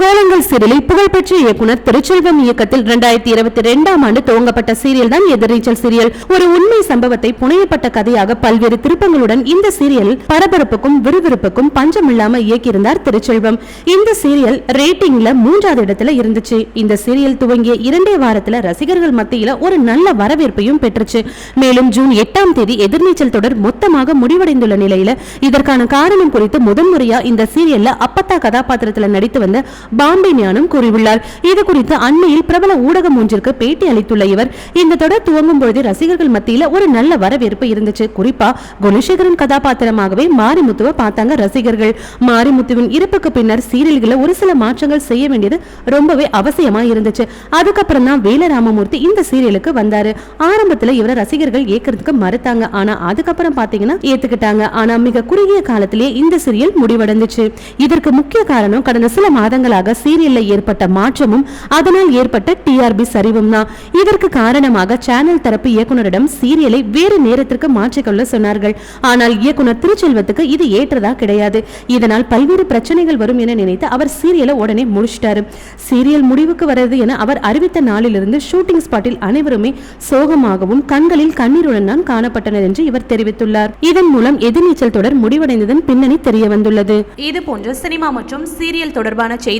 கோலங்கள் சீரியலில் புகழ்பெற்ற இயக்குனர் திருச்செல்வம் இயக்கத்தில் இரண்டாயிரத்தி இருபத்தி இரண்டாம் ஆண்டு துவங்கப்பட்ட சீரியல் தான் எதிர்நீச்சல் சீரியல். ஒரு உண்மை சம்பவத்தை புனையப்பட்ட கதையாக பல்வேறு திருப்பங்களுடன் இந்த சீரியல் பரபரப்புக்கும் விறுவிறுப்புக்கும் பஞ்சமில்லாம இயக்கியிருந்தார் திருச்செல்வம். இந்த சீரியல் ரேட்டிங்ல மூன்றாவது இடத்துல இருந்துச்சு. இந்த சீரியல் துவங்கிய இரண்டே வாரத்துல ரசிகர்கள் மத்தியில ஒரு நல்ல வரவேற்பையும் பெற்றுச்சு. மேலும் ஜூன் எட்டாம் தேதி எதிர்நீச்சல் தொடர் மொத்தமாக முடிவடைந்துள்ள நிலையில இதற்கான காரணம் குறித்து முதன்முறையா இந்த சீரியல்ல அப்பத்தா கதாபாத்திரத்துல நடித்து வந்த பாம்பே ஞானம் கூறியுள்ளார். இது குறித்து அண்மையில் பிரபல ஊடகம் ஒன்றிற்கு பேட்டி அளித்துள்ள இவர் இந்த தொடர் துவங்கும் பொழுது ரசிகர்கள் மத்தியில ஒரு நல்ல வரவேற்பு இருந்துச்சு. குறிப்பா குணசேகரன் கதாபாத்திரமாகவே மாரிமுத்துவை பார்த்தாங்க ரசிகர்கள். மாரிமுத்துவின் இறப்புக்கு பின்னர் சீரியல்களை ஒரு சில மாற்றங்கள் செய்ய வேண்டியது ரொம்பவே அவசியமா இருந்துச்சு. அதுக்கப்புறம் தான் வேலராமமூர்த்தி இந்த சீரியலுக்கு வந்தாரு. ஆரம்பத்துல இவரை ரசிகர்கள் ஏற்கிறதுக்கு மறுத்தாங்க. ஆனா அதுக்கப்புறம் பாத்தீங்கன்னா ஏத்துக்கிட்டாங்க. ஆனா மிக குறுகிய காலத்திலேயே இந்த சீரியல் முடிவடைந்துச்சு இதற்கு முக்கிய காரணம் கடந்த சில மாதங்களாக சீரியல்ல ஏற்பட்ட மாற்றமும் அதனால் ஏற்பட்ட டிஆர்பி சரிவும் தான் இதற்கு காரணமாக சேனல் தரப்பு இயக்குனரிடம் சீரியலை வேறு நேரத்திற்கு மாற்றிக்கொள்ள சொன்னார்கள். ஆனால் இயக்குனர் திருச்செல்வத்துக்கு இது ஏற்றதா கிடையாது. இதனால் பல்வேறு பிரச்சனைகள் வரும் என நினைத்து அவர் சீரியலை உடனே முடிச்சிட்டாரு. சீரியல் முடிவுக்கு வர்றது என அவர் அறிவித்த நாளிலிருந்து ஷூட்டிங் ஸ்பாட்டில் அனைவருமே சோகமாகவும் கண்களில் கண்ணீருடன் தான் காணப்பட்டனர் என்று இவர் தெரிவித்துள்ளார். இதன் மூலம் எதிர்நீச்சல் தொடர் முடிவடைந்ததன் பின்னணி தெரிய வந்துள்ளது இது போன்ற சினிமா மற்றும் சீரியல் தொடர்பான செய்தி